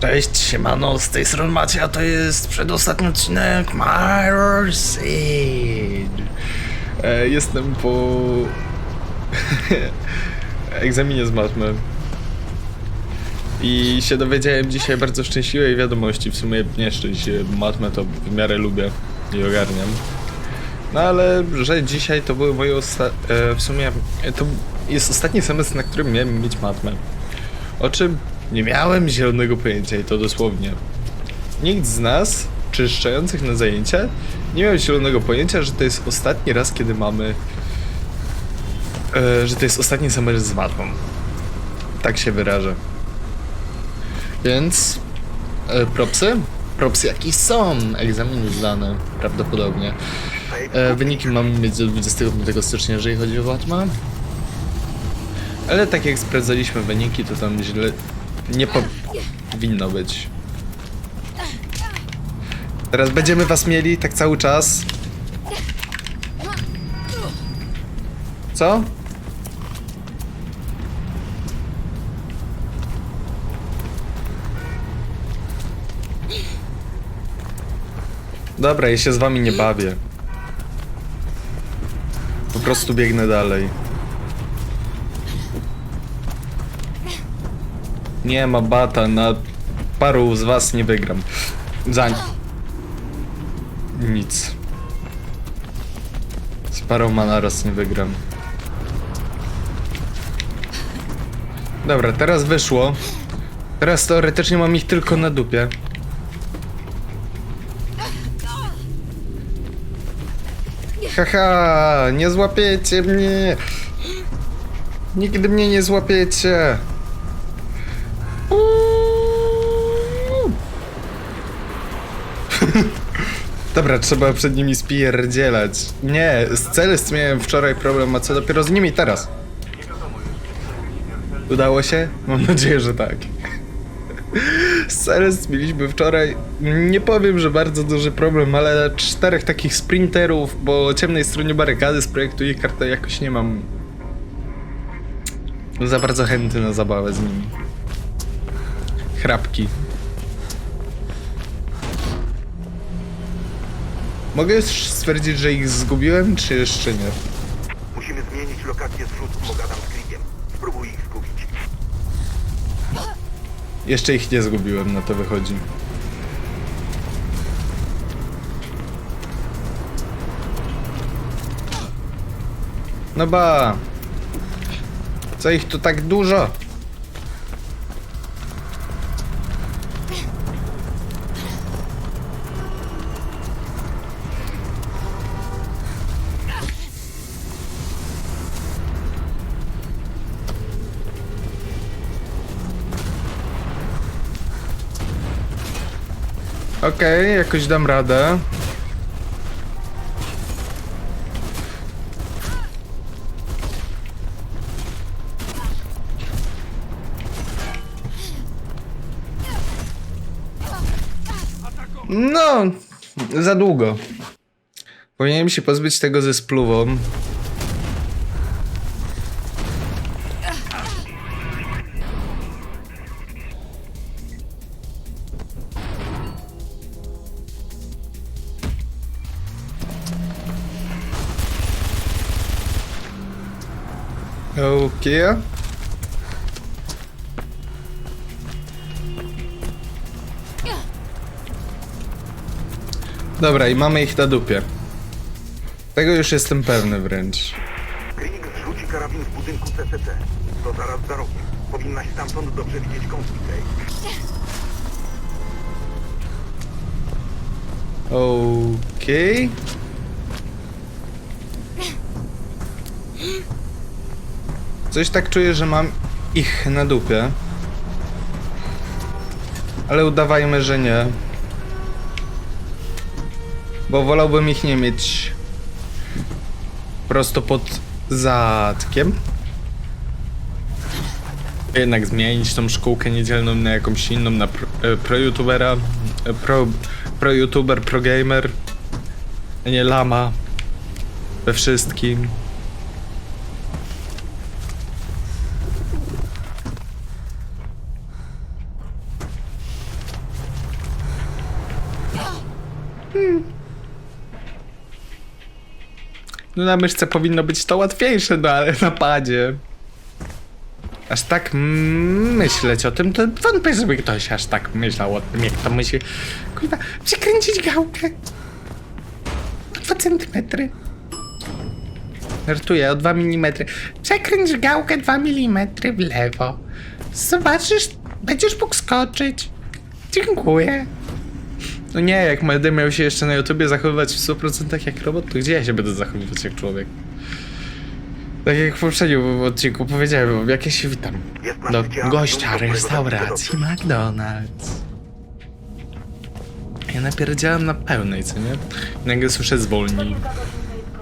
Cześć, siemano, z tej strony Macia, to jest przedostatni odcinek Mirror. E, jestem po egzaminie z matmy. I się dowiedziałem dzisiaj bardzo szczęśliwej wiadomości. W sumie nie szczęśliwej, bo matmę to w miarę lubię i ogarniam. No ale, że dzisiaj to były moje osta- e, w sumie to jest ostatni semestr, na którym miałem mieć matmę. O czym nie miałem zielonego pojęcia i to dosłownie. Nikt z nas, czyszczających na zajęcia, nie miał zielonego pojęcia, że to jest ostatni raz, kiedy mamy. E, że to jest ostatni semestr z matmą. Tak się wyrażę. Więc. E, propsy? Propsy jakieś są. Egzamin zdany, prawdopodobnie. E, wyniki mamy mieć do 25 stycznia, jeżeli chodzi o matmę. Ale tak jak sprawdzaliśmy wyniki, to tam źle nie powinno być. Teraz będziemy was mieli tak cały czas. Co? Dobra, ja się z wami nie bawię. Po prostu biegnę dalej. Nie ma bata, na paru z was nie wygram. Za nic. Z paroma naraz nie wygram. Dobra, teraz wyszło. Teraz teoretycznie mam ich tylko na dupie. Haha, nie złapiecie mnie. Nigdy mnie nie złapiecie. Dobra, trzeba przed nimi spierdzielać. Nie, z Celest miałem wczoraj problem, a co dopiero z nimi teraz? Udało się? Mam nadzieję, że tak. Z Celest mieliśmy wczoraj, nie powiem, że bardzo duży problem, ale czterech takich sprinterów po ciemnej stronie barykady z projektu ich kartę jakoś nie mam za bardzo chętny na zabawę z nimi. Chrapki. Mogę już stwierdzić, że ich zgubiłem, czy jeszcze nie? Musimy zmienić lokację zrzutów. Pogadam z Krigiem. Spróbuj ich zgubić. Jeszcze ich nie zgubiłem, na to wychodzi. No ba! Co ich tu tak dużo? Okej, jakoś dam radę. No, za długo. Powinienem się pozbyć tego ze spluwą. Okej. Dobra, i mamy ich na dupie. Tego już jestem pewny wręcz. Krig zrzuci karabin w budynku CCC. To zaraz za rogiem. Powinnaś stamtąd dobrze widzieć tej. Okej. Coś tak czuję, że mam ich na dupie. Ale udawajmy, że nie. Bo wolałbym ich nie mieć prosto pod zatkiem. Jednak zmienić tą szkółkę niedzielną na jakąś inną, na pro, e, pro-youtubera, e, pro, pro-youtuber, pro-gamer, nie lama we wszystkim. No na myszce powinno być to łatwiejsze, no ale na padzie. Aż tak myśleć o tym, to wątpię, żeby ktoś aż tak myślał o tym, jak to myśli. Kurwa, przekręcić gałkę. O 2 centymetry. Żartuję, o 2 mm. Przekręć gałkę 2 mm w lewo. Zobaczysz, będziesz mógł skoczyć. Dziękuję. No nie, jak będę miał się jeszcze na YouTubie zachowywać w 100% jak robot, to gdzie ja się będę zachowywać jak człowiek? Tak jak w poprzednim odcinku powiedziałem, jak ja się witam. Do gościa restauracji. McDonald's. Ja napierdziałem na pełnej, co nie? Nagle słyszę zwolnij.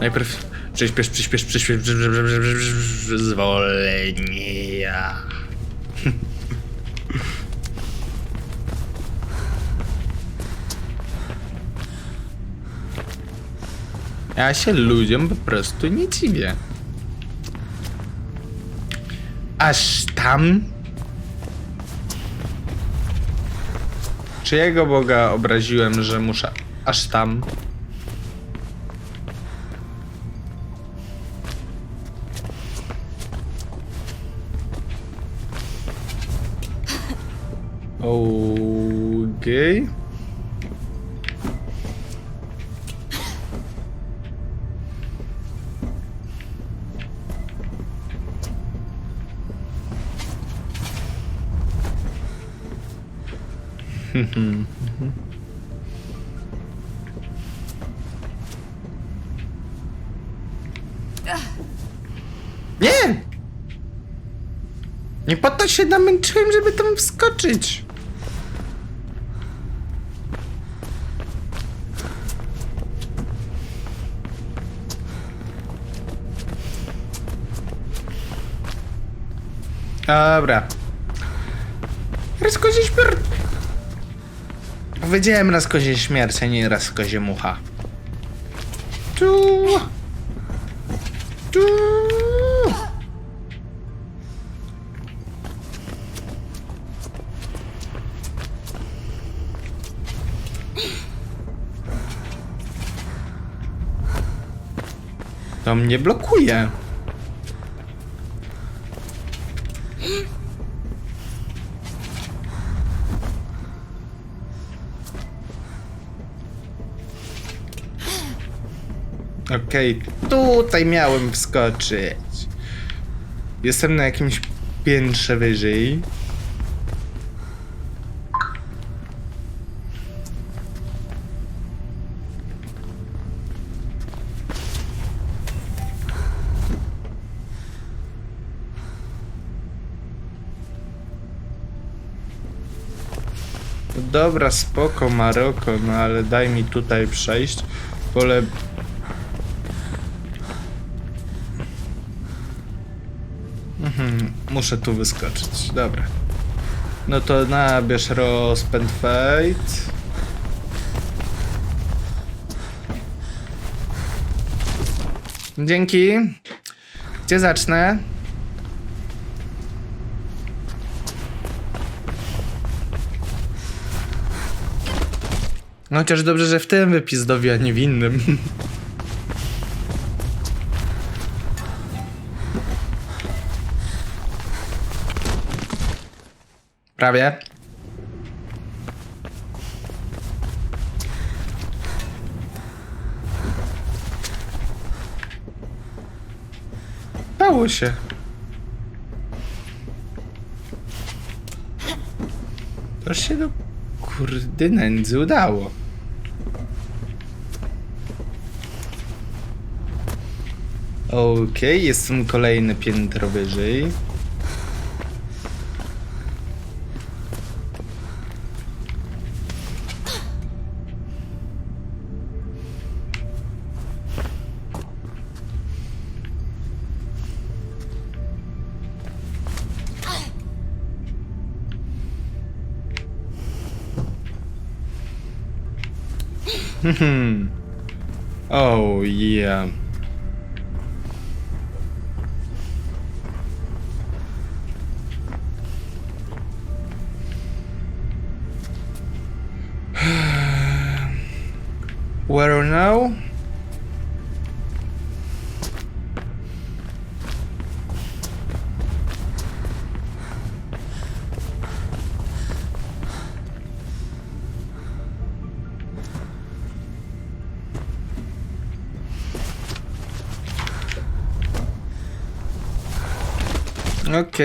Najpierw przyspiesz, przyspiesz, przyspiesz, zwolnia. Ja się ludziom po prostu nie dziwię. Aż tam? Czyjego Boga obraziłem, że muszę aż tam? Okej. Nie! Nie po to się namęczyłem, żeby tam wskoczyć. Dobra. Raz kozie śmierć. Powiedziałem raz kozie śmierć, a nie raz kozie mucha. Tu. Tu. To mnie blokuje. Okej, tutaj miałem wskoczyć. Jestem na jakimś piętrze wyżej. Dobra, spoko Maroko, no ale daj mi tutaj przejść. Wolę muszę tu wyskoczyć. Dobra. No to nabierz rozpęd fate. Dzięki. Gdzie zacznę? No chociaż dobrze, że w tym wypizdowi, a nie w innym. Prawie. Dało się. To się do kurde nędzy udało. Okej, jestem kolejne piętro wyżej. Hmm. Oh yeah. Where now? Ok.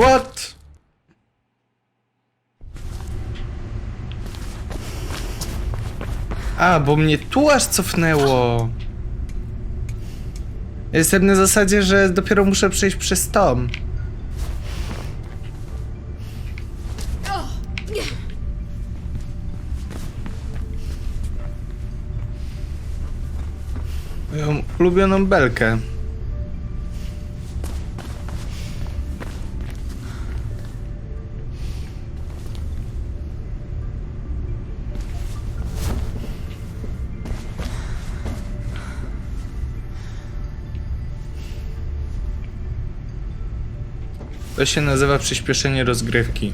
What? A, bo mnie tu aż cofnęło. Jestem na zasadzie, że dopiero muszę przejść przez tom. Moją ulubioną belkę. To się nazywa przyspieszenie rozgrywki.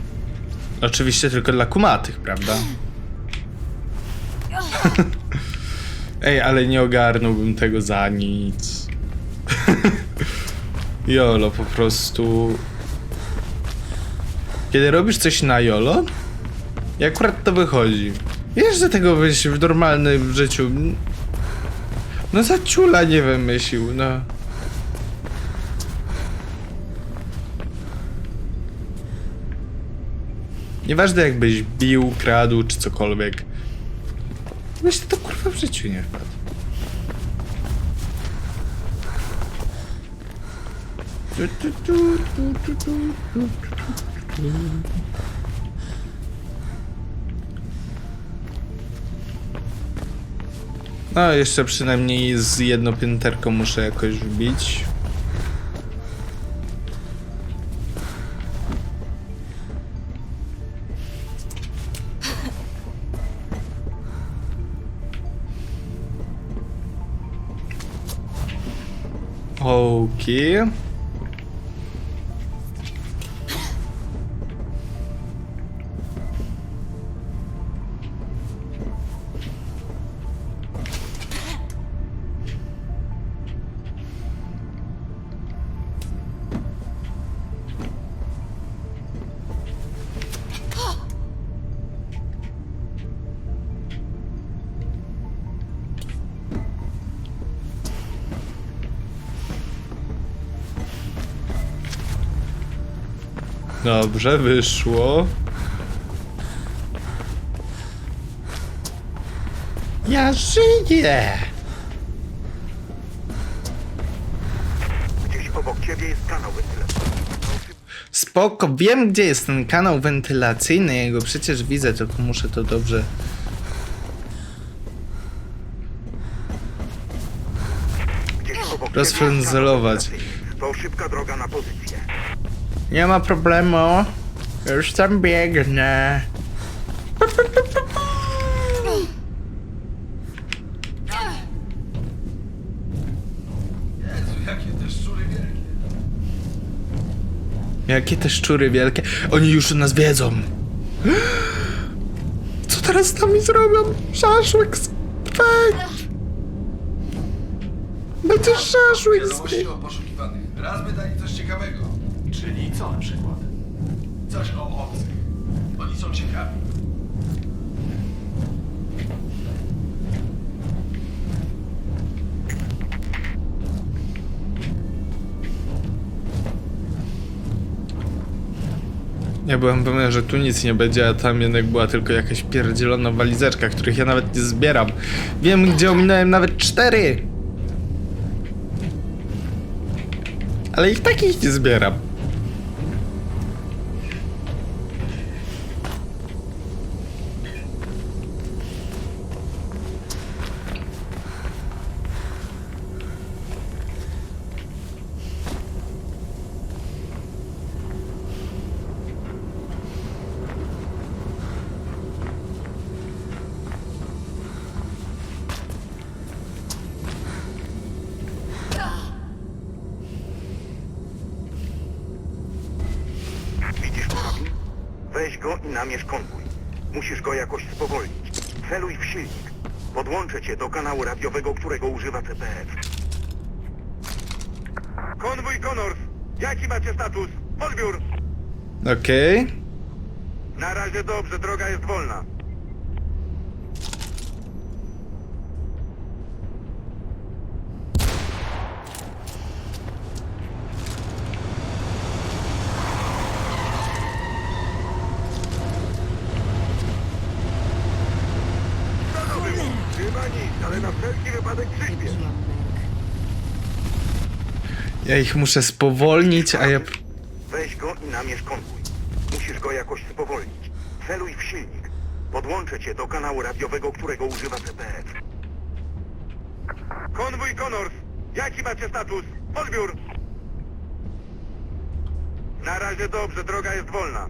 Oczywiście tylko dla kumatych, prawda? Ej, ale nie ogarnąłbym tego za nic. Jolo, po prostu. Kiedy robisz coś na Jolo, i akurat to wychodzi. Wiesz, że tego byś w normalnym życiu. No za ciula nie wymyślił, no. Nieważne jakbyś bił, kradł czy cokolwiek. Byś to kurwa w życiu nie wpadł. No, jeszcze przynajmniej z jedną pięterką muszę jakoś wbić. aqui. Dobrze, wyszło. Ja żyję! Gdzieś obok ciebie jest kanał wentylacyjny. Spoko, wiem gdzie jest ten kanał wentylacyjny, jego przecież widzę, tylko muszę to dobrze... Gdzieś obok ciebie jest Rozfrędzelować. kanał wentylacyjny. To szybka droga na pozycję. Nie ma problemu. Już tam biegnę. Jezu, jakie te szczury wielkie. Jakie te szczury wielkie. Oni już nas wiedzą. Co teraz z nami zrobią? Szaszłyk z... Weź. Będzie szaszłyk z... Wiadomości o poszukiwanych. Raz by dali coś ciekawego. Co na przykład? Coś o obcych. Oni są ciekawi. Ja byłem pewien, że tu nic nie będzie, a tam jednak była tylko jakaś pierdzielona walizeczka, których ja nawet nie zbieram. Wiem, gdzie ominąłem nawet cztery. Ale ich takich nie zbieram. Namierz konwój. Musisz go jakoś spowolnić. Celuj w silnik. Podłączę cię do kanału radiowego, którego używa CPF. Konwój Connors! Jaki macie status? Odbiór! Okej. Na razie dobrze, droga jest wolna. Co to było? Chyba nic, ale na wszelki Ja ich muszę spowolnić, a ja... Weź go i namierz konwój. Musisz go jakoś spowolnić. Celuj w silnik. Podłączę cię do kanału radiowego, którego używa CPF. Konwój Connors! Jaki macie status? Odbiór! Na razie dobrze, droga jest wolna.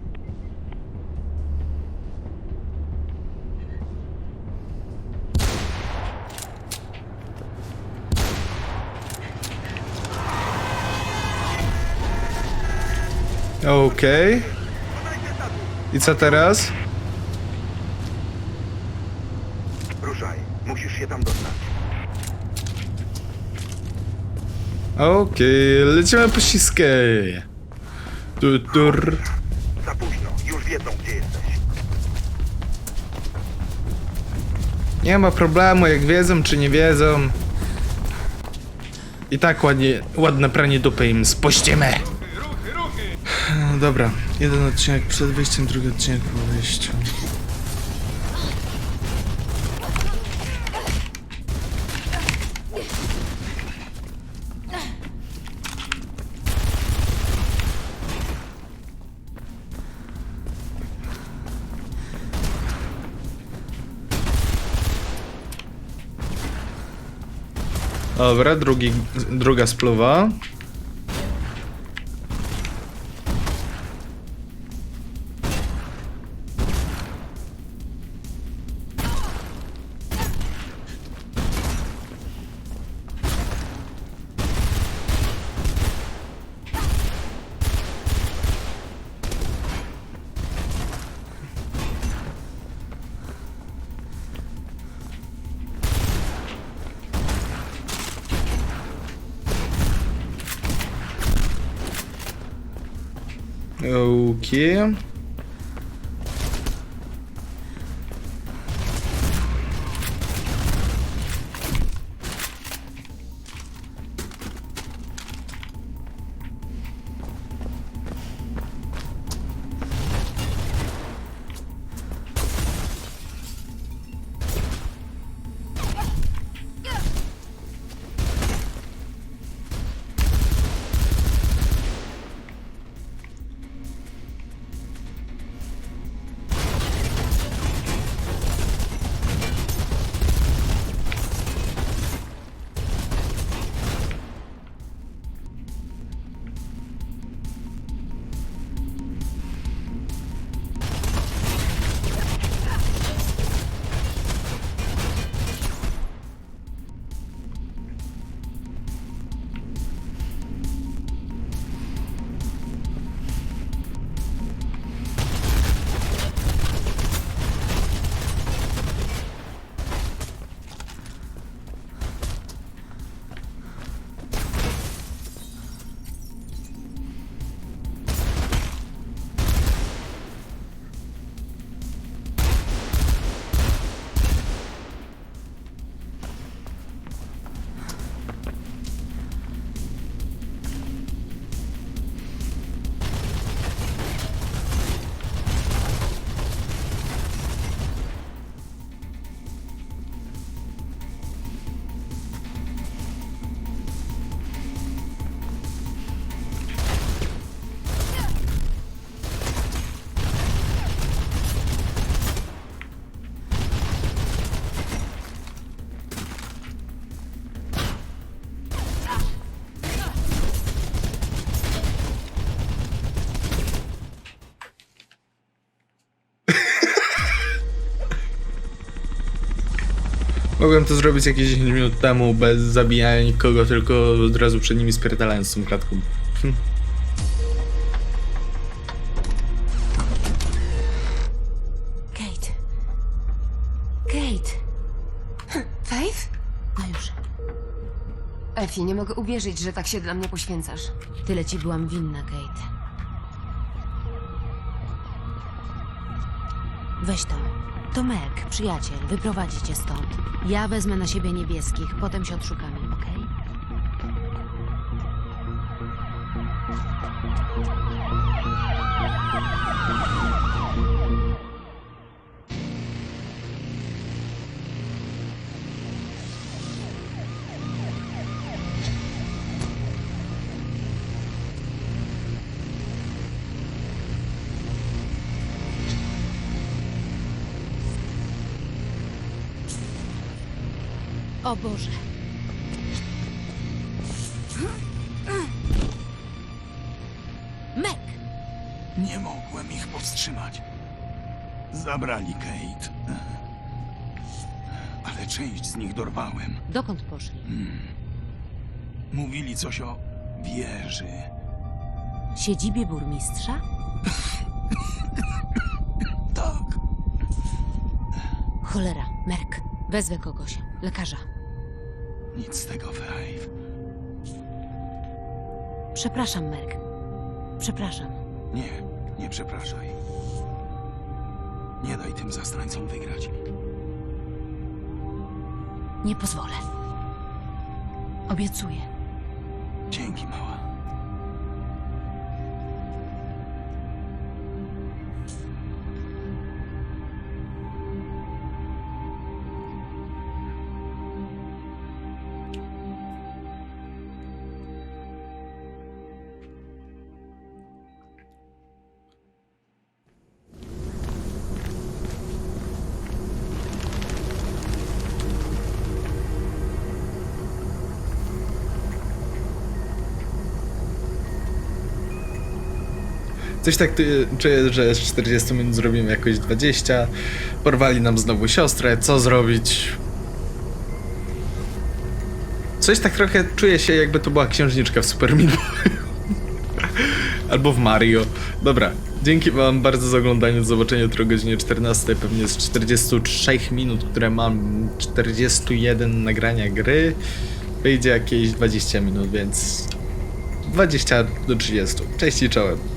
Okej. Status. I co teraz? Ruszaj, musisz się tam dostać. Okej, lecimy po ściskę. Tu, tur. Za późno, już wiedzą gdzie jesteś. Nie ma problemu, jak wiedzą czy nie wiedzą. I tak ładnie, ładne pranie dupy im spuścimy. No Dobra, jeden odcinek przed wyjściem, drugi odcinek po wyjściu. Dobra, drugi, druga spluwa. Okej. Mogłem to zrobić jakieś 10 minut temu, bez zabijania nikogo, tylko od razu przed nimi spierdalając z tą klatką. Hm. Kate. Kate. Hm, Faith? No już. Efi, nie mogę uwierzyć, że tak się dla mnie poświęcasz. Tyle ci byłam winna, Kate. Weź to. To Meg, przyjaciel, wyprowadzi cię stąd. Ja wezmę na siebie niebieskich, potem się odszukamy, O Boże. Meg! Nie mogłem ich powstrzymać. Zabrali Kate. Ale część z nich dorwałem. Dokąd poszli? Mówili coś o wieży. Siedzibie burmistrza? Tak. Cholera, Merk. Wezwę kogoś. Lekarza. Nic z tego, Faith. Przepraszam, Merk. Przepraszam. Nie, nie przepraszaj. Nie daj tym zastrańcom wygrać. Nie pozwolę. Obiecuję. Dzięki, mała. Coś tak ty, czuję, że z 40 minut zrobimy jakoś 20. Porwali nam znowu siostrę, co zrobić? Coś tak trochę czuję się, jakby to była księżniczka w Super. Albo w Mario. Dobra, dzięki wam bardzo za oglądanie, do zobaczenia o godzinie 14, pewnie z 43 minut, które mam, 41 nagrania gry, wyjdzie jakieś 20 minut, więc 20 do 30. Cześć i czołem.